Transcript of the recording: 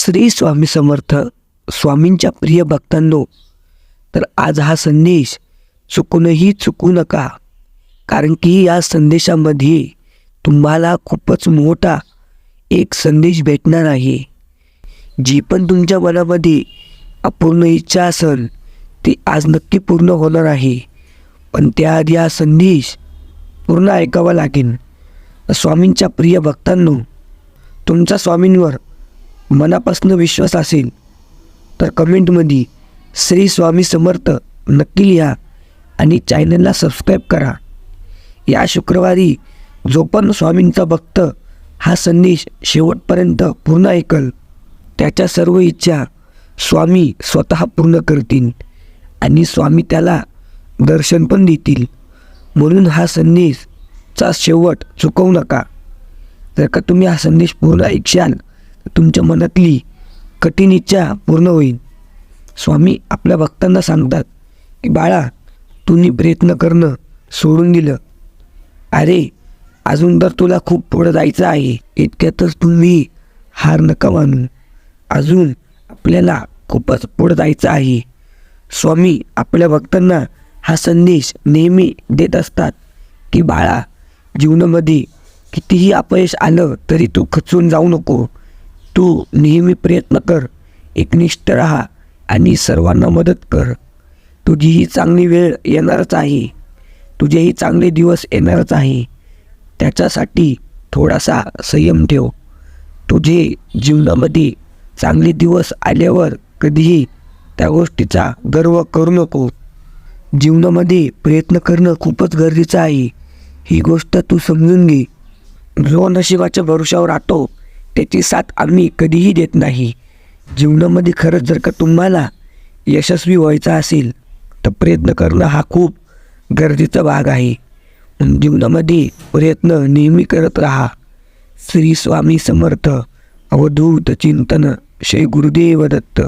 श्री स्वामी समर्थ स्वामींच्या प्रिय भक्तांनो तर आज हा संदेश चुकूनही चुकू नका कारण की या संदेशामध्ये तुम्हाला खूपच मोठा एक संदेश भेटणार आहे. जी पण तुमच्या मनामध्ये अपूर्ण इच्छा असेल ती आज नक्की पूर्ण होणार आहे. पण त्याआधी हा संदेश पूर्ण ऐकावा लागेल. स्वामींच्या प्रिय भक्तांनो तुमच्या स्वामींवर मनापासून विश्वास असेल तर कमेंटमध्ये श्री स्वामी समर्थ नक्की लिहा आणि चॅनलला सबस्क्राईब करा. या शुक्रवारी जो पण स्वामींचा भक्त हा संदेश शेवटपर्यंत पूर्ण ऐकल. त्याच्या सर्व इच्छा स्वामी स्वतः पूर्ण करतील आणि स्वामी त्याला दर्शन पण देतील. म्हणून हा संदेशचा शेवट चुकवू नका. जर का तुम्ही हा संदेश पूर्ण ऐकशाल तुमच्या मनातली कठीण इच्छा पूर्ण होईल. स्वामी आपल्या भक्तांना सांगतात की बाळा तुम्ही प्रयत्न करणं सोडून दिलं. अरे अजून तर तुला खूप पुढं जायचं आहे. इतक्यातच तुम्ही हार नका मानू. अजून आपल्याला खूपच पुढं जायचं आहे. स्वामी आपल्या भक्तांना हा संदेश नेहमी देत असतात की बाळा जीवनामध्ये कितीही अपयश आलं तरी तू खचून जाऊ नको. तू नेहमी प्रयत्न कर एकनिष्ठ राहा आणि सर्वांना मदत कर. तुझी ही चांगली वेळ येणारच आहे. तुझेही चांगले दिवस येणारच आहे. त्याच्यासाठी थोडासा संयम ठेव. तुझे जीवनामध्ये चांगले दिवस आल्यावर कधीही त्या गोष्टीचा गर्व करू नको. जीवनामध्ये प्रयत्न करणं खूपच गरजेचं आहे. ही गोष्ट तू समजून घे. जो नशिबाच्या भरोशावर राहतो त्याची साथ आम्ही कधीही देत नाही. जीवनामध्ये खरंच जर का तुम्हाला यशस्वी व्हायचा असेल तर प्रयत्न करणं हा खूप गरजेचा भाग आहे. जीवनामध्ये प्रयत्न नेहमी करत राहा. श्री स्वामी समर्थ अवधूत चिंतन श्री गुरुदेव दत्त.